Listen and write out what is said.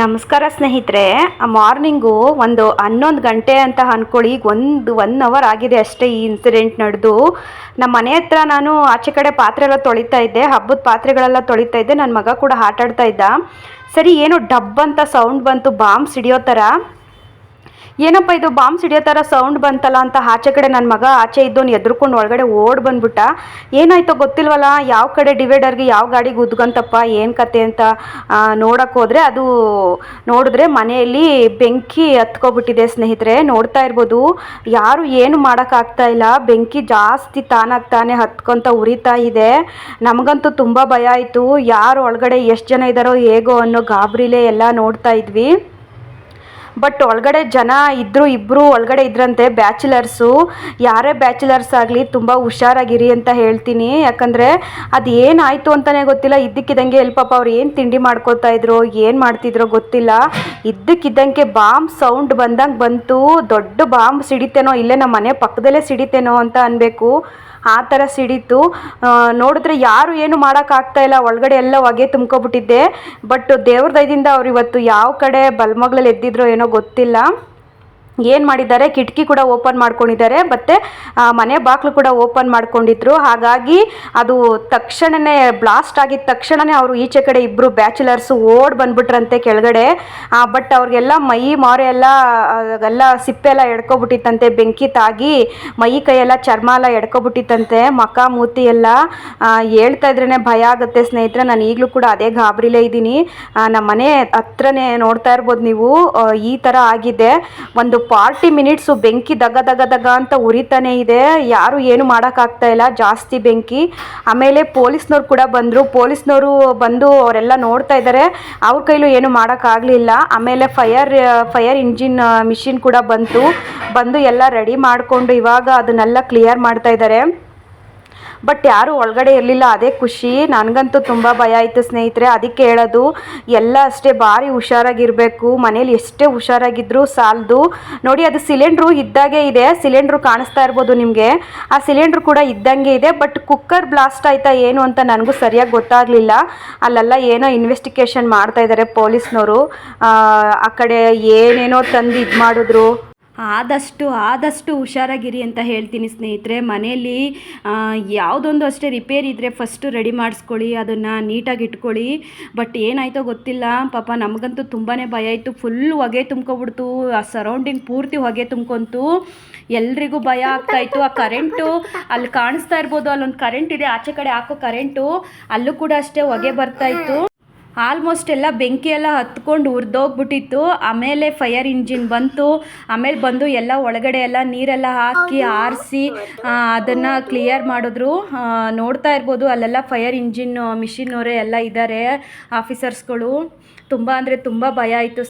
ನಮಸ್ಕಾರ ಸ್ನೇಹಿತರೆ, ಮಾರ್ನಿಂಗು ಒಂದು ಹನ್ನೊಂದು ಗಂಟೆ ಅಂತ ಅಂದ್ಕೊಳ್ಳಿ ಈಗ ಒಂದು ಒನ್ ಅವರ್ ಆಗಿದೆ ಅಷ್ಟೇ ಈ ಇನ್ಸಿಡೆಂಟ್ ನಡೆದು. ನಮ್ಮ ಮನೆ ಹತ್ರ ನಾನು ಆಚೆ ಕಡೆ ಪಾತ್ರೆ ಎಲ್ಲ ತೊಳಿತಾ ಇದ್ದೆ, ಹಬ್ಬದ ಪಾತ್ರೆಗಳೆಲ್ಲ ತೊಳಿತಾ ಇದ್ದೆ ನನ್ನ ಮಗ ಕೂಡ ಆಟಾಡ್ತಾ ಇದ್ದ. ಸರಿ, ಏನೋ ಡಬ್ ಅಂತ ಸೌಂಡ್ ಬಂತು ಬಾಂಬ್ ಸಿಡಿಯೋ ಥರ ಏನಪ್ಪ ಇದು ಬಾಂಬ್ ಸಿಡಿಯೋ ಥರ ಸೌಂಡ್ ಬಂತಲ್ಲ ಅಂತ ಆಚೆ ಕಡೆ ನನ್ನ ಮಗ ಆಚೆ ಇದ್ದೋನು ಎದ್ರುಕೊಂಡು ಒಳಗಡೆ ಓಡ್ ಬಂದ್ಬಿಟ್ಟ. ಏನಾಯ್ತೋ ಗೊತ್ತಿಲ್ವಲ್ಲ, ಯಾವ ಕಡೆ ಡಿವೈಡರ್ಗೆ ಯಾವ ಗಾಡಿಗೆ ಉದ್ಗಂತಪ್ಪ ಏನು ಕತೆ ಅಂತ ನೋಡಕ್ಕೆ ಹೋದರೆ ಅದು ನೋಡಿದ್ರೆ ಮನೆಯಲ್ಲಿ ಬೆಂಕಿ ಹತ್ಕೊಬಿಟ್ಟಿದೆ ಸ್ನೇಹಿತರೆ, ನೋಡ್ತಾ ಇರ್ಬೋದು. ಯಾರು ಏನು ಮಾಡೋಕ್ಕಾಗ್ತಾ ಇಲ್ಲ, ಬೆಂಕಿ ಜಾಸ್ತಿ ತಾನಾಗಿ ತಾನೇ ಹತ್ಕೊಂತ ಉರಿತಾ ಇದೆ. ನಮಗಂತೂ ತುಂಬ ಭಯ ಆಯಿತು. ಯಾರು ಒಳಗಡೆ ಎಷ್ಟು ಜನ ಇದ್ದಾರೋ ಹೇಗೋ ಅನ್ನೋ ಗಾಬರಿಲೇ ಎಲ್ಲ ನೋಡ್ತಾ ಇದ್ವಿ. ಬಟ್ ಒಳಗಡೆ ಜನ ಇದ್ರು ಇಬ್ಬರು ಒಳಗಡೆ ಇದ್ರಂತೆ ಬ್ಯಾಚುಲರ್ಸು. ಯಾರೇ ಬ್ಯಾಚುಲರ್ಸ್ ಆಗಲಿ ತುಂಬ ಹುಷಾರಾಗಿರಿ ಅಂತ ಹೇಳ್ತೀನಿ. ಯಾಕಂದರೆ ಅದು ಏನಾಯಿತು ಅಂತಲೇ ಗೊತ್ತಿಲ್ಲ. ಇದ್ದಕ್ಕಿದ್ದಂಗೆ ಎಲ್ಲಿ ಪಾಪ ಅವ್ರು ಏನು ತಿಂಡಿ ಮಾಡ್ಕೋತಾ ಇದ್ರು, ಏನು ಮಾಡ್ತಿದ್ರೋ ಗೊತ್ತಿಲ್ಲ. ಇದ್ದಕ್ಕಿದ್ದಂಗೆ ಬಾಂಬ್ ಸೌಂಡ್ ಬಂದಂಗೆ ಬಂತು. ದೊಡ್ಡ ಬಾಂಬ್ ಸಿಡಿತೇನೋ, ಇಲ್ಲೇ ನಮ್ಮ ಮನೆ ಪಕ್ಕದಲ್ಲೇ ಸಿಡಿತೇನೋ ಅಂತ ಅನ್ಬೇಕು. ಆ ಥರ ಸಿಡೀತು. ನೋಡಿದ್ರೆ ಯಾರು ಏನು ಮಾಡೋಕ್ಕಾಗ್ತಾ ಇಲ್ಲ. ಒಳಗಡೆ ಎಲ್ಲ ಹೊಗೆ ತುಂಬ್ಕೊಬಿಟ್ಟಿದ್ದೆ. ಬಟ್ ದೇವ್ರ ದಯದಿಂದ ಅವ್ರು ಇವತ್ತು ಯಾವ ಕಡೆ ಬಲ್ಮಗ್ಳಲ್ಲಿ ಎದ್ದಿದ್ರೋ ಏನೋ ಗೊತ್ತಿಲ್ಲ. ಏನು ಮಾಡಿದ್ದಾರೆ? ಕಿಟಕಿ ಕೂಡ ಓಪನ್ ಮಾಡ್ಕೊಂಡಿದ್ದಾರೆ. ಮತ್ತು ಮನೆ ಬಾಗಿಲು ಕೂಡ ಓಪನ್ ಮಾಡ್ಕೊಂಡಿದ್ರು. ಹಾಗಾಗಿ, ಅದು ತಕ್ಷಣವೇ ಬ್ಲಾಸ್ಟ್ ಆಗಿದ ತಕ್ಷಣವೇ ಅವರು ಈಚೆ ಕಡೆ ಇಬ್ಬರು ಬ್ಯಾಚುಲರ್ಸು ಓಡ್ ಬಂದ್ಬಿಟ್ರಂತೆ ಕೆಳಗಡೆ. ಬಟ್ ಅವ್ರಿಗೆಲ್ಲ ಮೈ, ಮಾರೆ ಎಲ್ಲ ಎಲ್ಲ ಸಿಪ್ಪೆ ಎಲ್ಲ ಎಡ್ಕೊಬಿಟ್ಟಿತ್ತಂತೆ, ಬೆಂಕಿ ತಾಗಿ. ಮೈ ಕೈಯೆಲ್ಲ ಚರ್ಮ ಎಲ್ಲ ಎಡ್ಕೊಬಿಟ್ಟಿತ್ತಂತೆ, ಮಕ, ಮೂತಿ ಎಲ್ಲ. ಹೇಳ್ತಾ ಇದ್ರೇ ಭಯ ಆಗುತ್ತೆ ಸ್ನೇಹಿತರೆ. ನಾನು ಈಗಲೂ ಕೂಡ ಅದೇ ಗಾಬರಿಲೇ ಇದ್ದೀನಿ. ನಮ್ಮ ಮನೆ ಹತ್ರನೇ ನೋಡ್ತಾ ಇರ್ಬೋದು ನೀವು. ಈ ಥರ ಆಗಿದೆ. ಒಂದು ಫಾರ್ಟಿ ಮಿನಿಟ್ಸು ಬೆಂಕಿ ದಗ ದಗ ದಗ ಅಂತ ಉರಿತಾನೆ ಇದೆ. ಯಾರು ಏನು ಮಾಡೋಕ್ಕಾಗ್ತಾ ಇಲ್ಲ. ಜಾಸ್ತಿ ಬೆಂಕಿ. ಆಮೇಲೆ ಪೊಲೀಸ್ನವ್ರು ಕೂಡ ಬಂದರು. ಪೊಲೀಸ್ನವರು ಬಂದು ಅವರೆಲ್ಲ ನೋಡ್ತಾ ಇದ್ದಾರೆ. ಅವ್ರ ಕೈಲೂ ಏನು ಮಾಡೋಕ್ಕಾಗಲಿಲ್ಲ ಆಮೇಲೆ ಫೈರ್ ಫೈರ್ ಇಂಜಿನ್, ಮಿಷಿನ್ ಕೂಡ ಬಂತು. ಬಂದು ಎಲ್ಲ ರೆಡಿ ಮಾಡಿಕೊಂಡು ಇವಾಗ ಅದನ್ನೆಲ್ಲ ಕ್ಲಿಯರ್ ಮಾಡ್ತಾ ಇದ್ದಾರೆ. ಬಟ್ ಯಾರು ಒಳಗಡೆ ಇರಲಿಲ್ಲ, ಅದೇ ಖುಷಿ. ನನಗಂತೂ ತುಂಬ ಭಯ ಆಯಿತು ಸ್ನೇಹಿತರೆ. ಅದಕ್ಕೆ ಹೇಳೋದು, ಎಲ್ಲ ಅಷ್ಟೇ ಭಾರಿ ಹುಷಾರಾಗಿರಬೇಕು. ಮನೇಲಿ ಎಷ್ಟೇ ಹುಷಾರಾಗಿದ್ದರೂ ಸಾಲದು. ನೋಡಿ, ಅದು ಸಿಲಿಂಡ್ರು ಇದ್ದಾಗೆ ಇದೆ. ಸಿಲಿಂಡ್ರು ಕಾಣಿಸ್ತಾ ಇರ್ಬೋದು ನಿಮಗೆ. ಆ ಸಿಲಿಂಡ್ರು ಕೂಡ ಇದ್ದಂಗೆ ಇದೆ. ಬಟ್ ಕುಕ್ಕರ್ ಬ್ಲಾಸ್ಟ್ ಆಯ್ತಾ ಏನು ಅಂತ ನನಗೂ ಸರಿಯಾಗಿ ಗೊತ್ತಾಗಲಿಲ್ಲ. ಅಲ್ಲೆಲ್ಲ ಏನೋ ಇನ್ವೆಸ್ಟಿಗೇಷನ್ ಮಾಡ್ತಾ ಇದ್ದಾರೆ ಪೊಲೀಸ್ನವರು ಆ ಕಡೆ ಏನೇನೋ ತಂದು ಇದು ಮಾಡಿದ್ರು ಆದಷ್ಟು ಆದಷ್ಟು ಹುಷಾರಾಗಿರಿ ಅಂತ ಹೇಳ್ತೀನಿ ಸ್ನೇಹಿತರೆ. ಮನೆಯಲ್ಲಿ ಯಾವುದೊಂದು ಅಷ್ಟೇ ರಿಪೇರಿ ಇದ್ದರೆ ಫಸ್ಟು ರೆಡಿ ಮಾಡಿಸ್ಕೊಳ್ಳಿ, ಅದನ್ನು ನೀಟಾಗಿ ಇಟ್ಕೊಳ್ಳಿ. ಬಟ್ ಏನಾಯ್ತೋ ಗೊತ್ತಿಲ್ಲ. ಪಾಪ ನಮಗಂತೂ ತುಂಬಾ ಭಯ ಆಯಿತು ಫುಲ್ ಹೊಗೆ ತುಂಬ್ಕೊಬಿಡ್ತು. ಆ ಸರೌಂಡಿಂಗ್ ಪೂರ್ತಿ ಹೊಗೆ ತುಂಬ್ಕೊಂತು. ಎಲ್ರಿಗೂ ಭಯ ಆಗ್ತಾಯಿತ್ತು ಆ ಕರೆಂಟು ಅಲ್ಲಿ ಕಾಣಿಸ್ತಾ ಇರ್ಬೋದು. ಅಲ್ಲೊಂದು ಕರೆಂಟ್ ಇದೆ. ಆಚೆ ಕಡೆ ಹಾಕೋ ಕರೆಂಟು ಅಲ್ಲೂ ಕೂಡ ಅಷ್ಟೇ ಹೊಗೆ ಬರ್ತಾ ಇತ್ತು. ಆಲ್ಮೋಸ್ಟ್ ಎಲ್ಲ ಬೆಂಕಿ ಎಲ್ಲ ಹತ್ಕೊಂಡು ಉರಿದೋಗ್ಬಿಟ್ಟಿತ್ತು. ಆಮೇಲೆ ಫೈರ್ ಇಂಜಿನ್ ಬಂತು. ಆಮೇಲೆ ಬಂದು ಎಲ್ಲ ಒಳಗಡೆ ಎಲ್ಲ ನೀರೆಲ್ಲ ಹಾಕಿ ಆರಿಸಿ ಅದನ್ನು ಕ್ಲಿಯರ್ ಮಾಡಿದ್ರು. ನೋಡ್ತಾ ಇರ್ಬೋದು ಅಲ್ಲೆಲ್ಲ ಫೈರ್ ಇಂಜಿನ್ ಮಿಷಿನ್ ಅವರೇ ಎಲ್ಲ ಇದ್ದಾರೆ ಆಫೀಸರ್ಸ್ಗಳು. ತುಂಬ ಅಂದರೆ ತುಂಬ ಭಯ ಆಯಿತು.